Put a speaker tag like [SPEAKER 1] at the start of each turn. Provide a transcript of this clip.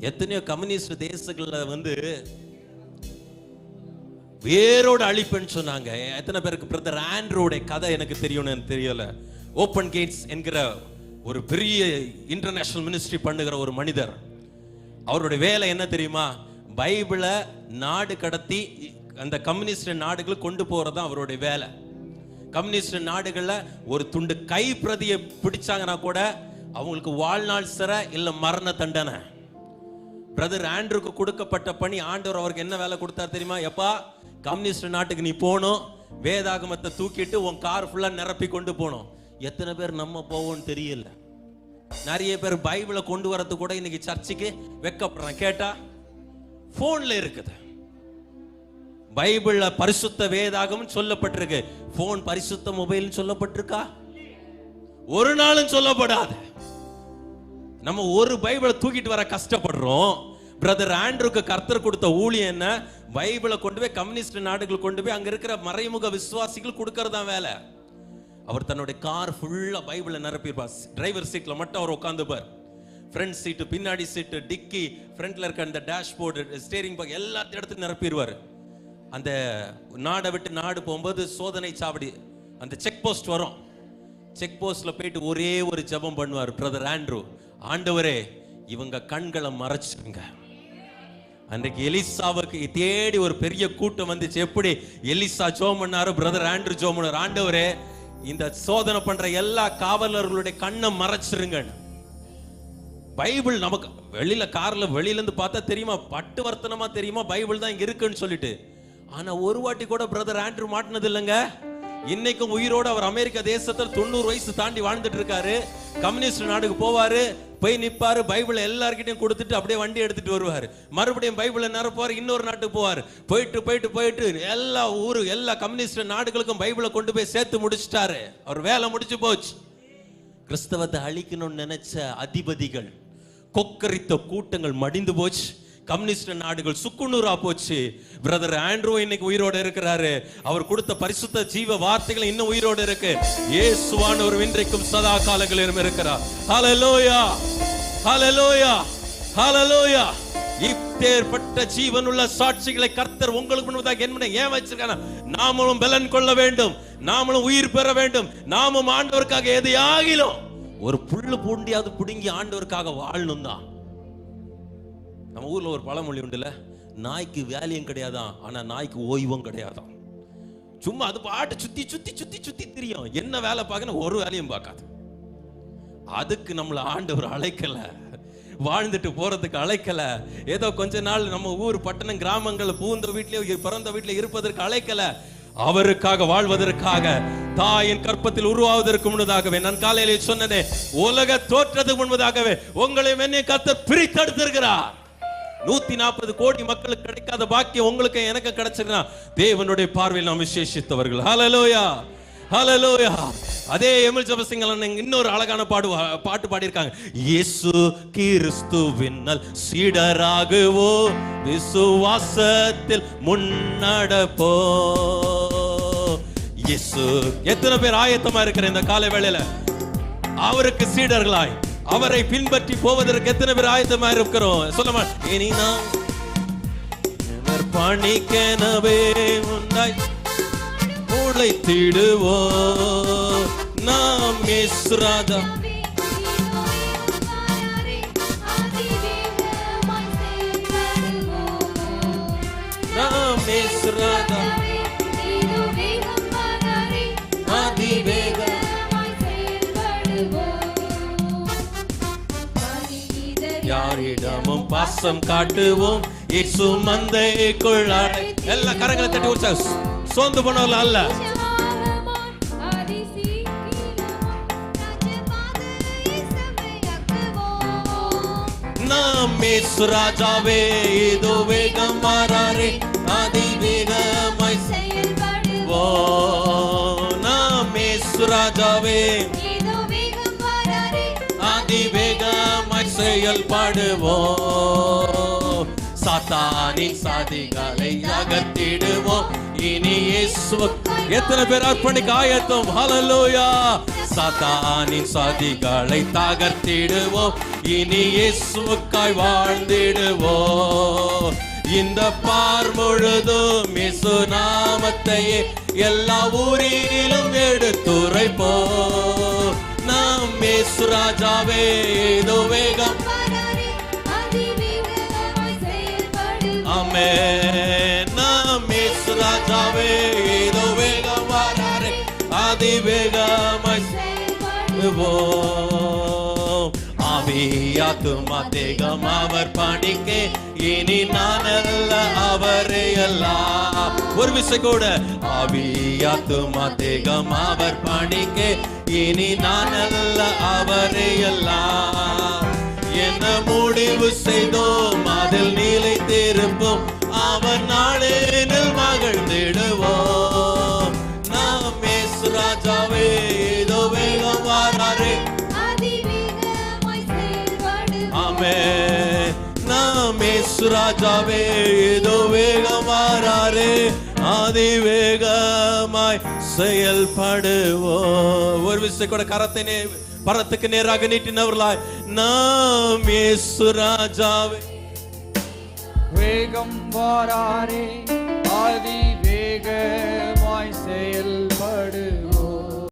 [SPEAKER 1] எத்தனையோ கம்யூனிஸ்ட் தேசங்களில் வந்து வேரோடு அழிப்புன்னு சொன்னாங்க. எத்தனை பேருக்கு? பிரதர் ஆண்ட்ரோடைய கதை எனக்கு தெரியும்னு எனக்கு தெரியல. ஓப்பன் கேட்ஸ் என்கிற ஒரு பெரிய இன்டர்நேஷனல் மினிஸ்ட்ரி பண்ணுகிற ஒரு மனிதர். அவருடைய வேலை என்ன தெரியுமா? பைபிளை நாடு கடத்தி அந்த கம்யூனிஸ்ட் நாடுகளுக்கு கொண்டு போகிறது தான் அவருடைய வேலை. கம்யூனிஸ்ட் நாடுகளில் ஒரு துண்டு கை பிரதியை பிடிச்சாங்கன்னா கூட அவங்களுக்கு வாழ்நாள் சிறை இல்லை மரண தண்டனை. பிரதர் ஆண்ட்ருக்கு கொடுக்கப்பட்ட பணி ஆண்டவர் அவருக்கு என்ன வேலை கொடுத்தார் தெரியுமா? எப்பா கம்யூனிஸ்ட் நாட்டுக்கு நீ போகணும் வேதாகமத்தை தூக்கிட்டு உன் கார் ஃபுல்லாக நிரப்பி கொண்டு போகணும் எத்தனை பேர் நம்ம போவோம்னு தெரியல. நிறைய பேர் பைபிளை கொண்டு வரது கூட இன்னைக்கு சர்ச்சுக்கு வெக்கப்படுறான். கேட்டா போன்ல இருக்குது. பைபிள்ல பரிசுத்த வேதாகம் சொல்லப்பட்டிருக்கு. போன் பரிசுத்த மொபைல் சொல்லப்பட்டிருக்கா? ஒரு நாளும் சொல்லப்படாது. நம்ம ஒரு பைபிளை தூக்கிட்டு வர கஷ்டப்படுறோம். பிரதர் ஆண்ட்ருக்கு கர்த்தர் கொடுத்த ஊழியம் என்ன? பைபிளை கொண்டு போய் கம்யூனிஸ்ட் நாடுகள் கொண்டு போய் அங்கே இருக்கிற மறைமுக விசுவாசிகள் கொடுக்கறது தான் வேலை. அவர் தன்னுடைய கார் ஃபுல்லாக பைபிளை நிரப்பியிருப்பார். டிரைவர் சீட்டில் மட்டும் அவர் உட்காந்துப்பார். ஃப்ரண்ட் சீட்டு பின்னாடி சீட்டு டிக்கி ஃப்ரண்ட்டில் இருக்க அந்த டேஷ்போர்டு ஸ்டேரிங் பேக் எல்லாத்தையும் இடத்துல நிரப்பிடுவார் அந்த நாடை விட்டு நாடு போகும்போது சோதனை சாவடி அந்த செக் போஸ்ட் வரும். செக் போஸ்ட்டில் போயிட்டு ஒரே ஒரு ஜெபம் பண்ணுவார் பிரதர் ஆண்ட்ரூ. ஆண்டவரே இவங்க கண்களை மறைச்சிருங்க. அன்றைக்கு எலிசாவுக்கு தேடி ஒரு பெரிய கூட்டம் வந்துச்சு. எப்படி? எலிசா ஜோமன்னாரு பிரதர் ஆண்ட்ரூ ஜோம் ஆண்டவரே இந்த சோதனை பண்ற எல்லா காவலர்களுடைய கண்ணை மறைச்சிருங்க பைபிள் நமக்கு வெளியில கார்ல வெளியில இருந்து பார்த்தா தெரியுமா? பட்டு வர்த்தனமா தெரியுமா? பைபிள் தான் இங்க இருக்குன்னு சொல்லிட்டு. ஆனா ஒரு வாட்டி கூட பிரதர் ஆண்ட்ரூ மாட்டினது இல்லைங்க. இன்னைக்கும் உயிரோட அவர் அமெரிக்க தேசத்தில் தொண்ணூறு வயசு தாண்டி வாழ்ந்துட்டு இருக்காரு. கம்யூனிஸ்ட் நாடுக்கு போவாரு. போய் நிற்பார் பைபிளை எல்லார்கிட்டயும் கொடுத்துட்டு அப்படியே வண்டி எடுத்துட்டு வருவார். மறுபடியும் பைபிளை நிரப்புவார் இன்னொரு நாட்டுக்கு போவார். போயிட்டு போயிட்டு போயிட்டு எல்லா ஊர் எல்லா கம்யூனிஸ்ட் நாடுகளுக்கும் பைபிளை கொண்டு போய் சேர்த்து முடிச்சிட்டாரு. அவர் வேலை முடிச்சு போச்சு. கிறிஸ்தவத்தை அழிக்கணும்னு நினைச்ச அதிபதிகள் கொக்கரித்த கூட்டங்கள் மடிந்து போச்சு. கம்யூனிஸ்ட் நாடுகள் சுக்குநூறா போச்சு. பிரதர் ஆண்ட்ரூ இன்னைக்கு உயிரோடு இருக்கிறாரு. அவர் கொடுத்த பரிசுத்த ஜீவ வார்த்தைகள் இன்னும் உயிரோட இருக்கு. ஏசுவான் ஒரு இன்றைக்கும் சதா காலங்களிலும் இருக்கிறார். ஹalleluya ஹalleluya ஹalleluya இப்பேற்பட்ட ஜீவனுள்ள சாட்சிகளை கர்த்தர் உங்களுக்கு முன்பதாக என்ன ஏன் வச்சிருக்காங்க நாமளும் பலன் கொள்ள வேண்டும். நாமளும் உயிர் பெற வேண்டும். நாமும் ஆண்டவருக்காக எதையாகிலும் ஒரு புல்லு பூண்டியாவது பிடுங்கி ஆண்டவருக்காக வாழணும் தான் நம்ம ஊர்ல ஒரு பழமொழி உண்டுல நாய்க்கு வேலையும் கிடையாதான் ஆனா நாய்க்கு ஓய்வும் கிடையாதான் சும்மா அது பாட்டு சுத்தி சுத்தி சுத்தி சுத்தி தெரியும். என்ன வேலை பார்க்கணும்? ஒரு வேலையும் பார்க்காது. அதுக்கு நம்மளை ஆண்டவர் அழைக்கல. வாழ்ந்துட்டு போறதுக்கு அழைக்கல. ஏதோ கொஞ்ச நாள் நம்ம ஊர் பட்டணம் கிராமங்கள் பூந்த வீட்லயோ பிறந்த வீட்டில் இருப்பதற்கு அழைக்கல. அவருக்காக வாழ்வதற்காக தாயின் கற்பத்தில் உருவாவதற்கு முன்னதாகவே நான் காலையிலே சொன்னதே உலக தோற்றது முன்பதாகவே உங்களை என்னை கத்த பிரித்தெடுத்திருக்கிறார். நூத்தி நாற்பது கோடி மக்களுக்கு கிடைக்காத பாக்கியம் உங்களுக்கு எனக்கு கிடைச்சிருக்கா தேவனுடைய பார்வையில் நாம் விசேஷித்தவர்கள். ஹலலோயா ஹலலோயா அதே எமில் ஜபசிங்கல் இன்னொரு அழகான பாடு பாட்டு பாடியிருக்காங்க. இயேசு கிறிஸ்துவின்னல் சீடராகுவோ விசுவாசத்தில் முன்னடப்போ. இயேசு. எத்தனை பேர் ஆயத்தமா இருக்கிற இந்த காலை வேளையில? அவருக்கு சீடர்களாய். அவரை பின்பற்றி போவதற்கு எத்தனை பேர் ஆயத்தமா இருக்கிறோம்? சொல்ல இனி நாம் இவர் பணிக்கெனவே உண்டாய் உழைத்திடுவோ நாம் இஸ்ராதா யாரிடமும் பாசம் காட்டுவோம். இயேசு மந்தைக்குள் அடை எல்லா கரங்களை தட்டி உற்சாக சோர்ந்து போனவர்கள் அல்ல. நாம் இயேசு ராஜாவே இதோ வேகம் மாறாரே. அதி வேகமாய் ஓ நாம் இயேசு ராஜாவே அதி வேகமாய் செயல்படுவோம் சாத்தானின் சாதிகளை அகத்திடுவோம் இனி எத்தனை பேர் அர்ப்பணிக்க ஆயத்தம்? ஹலலோயா சாத்தானின் சாதிகளை தகர்த்திடுவோம். இனி இயேசுக்காய் வாழ்ந்திடுவோம். இந்த பார் முழுதும் இசு நாமத்தையே எல்லா ஊரிலும் எடுத்துரைப்போ நாம் இயேசு ராஜாவே ஏதோ வேகம் நாம் இயேசு ராஜாவே ஏதோ வேகம் வராரே அதிவேகமாய் செல்வோம். ஆவியாத்துமா தேகம் அவர் பணிக்கே இனி நான் அல்ல அவரே எல்லாம் ஒரு விசை கூட ஆவியாத்துமா தேகம் அவர் பணிக்கே இனி நான் அல்ல அவரே எல்லாம் என்ன முடிவு செய்தோம்? அதில் நிலைத்திருப்போம். அவன் நாளினில் மகிழ்ந்திடுவோம். நாம் இயேசு ராஜாவே ஏதோ வேகம் வாராரே. ஆமே நாம் இயேசு ராஜாவே ஏதோ வேகம் வாராரே. ஆதி வேகமாய் செயல்படுவோம். ஒரு விசை கூட கரத்தை நே பரத்துக்கு நேராக நீட்டினவர்களாய். நாம் இயேசு ராஜாவே.
[SPEAKER 2] வேகம் வாராரே ஆதி வேகமாய் செயல்படு.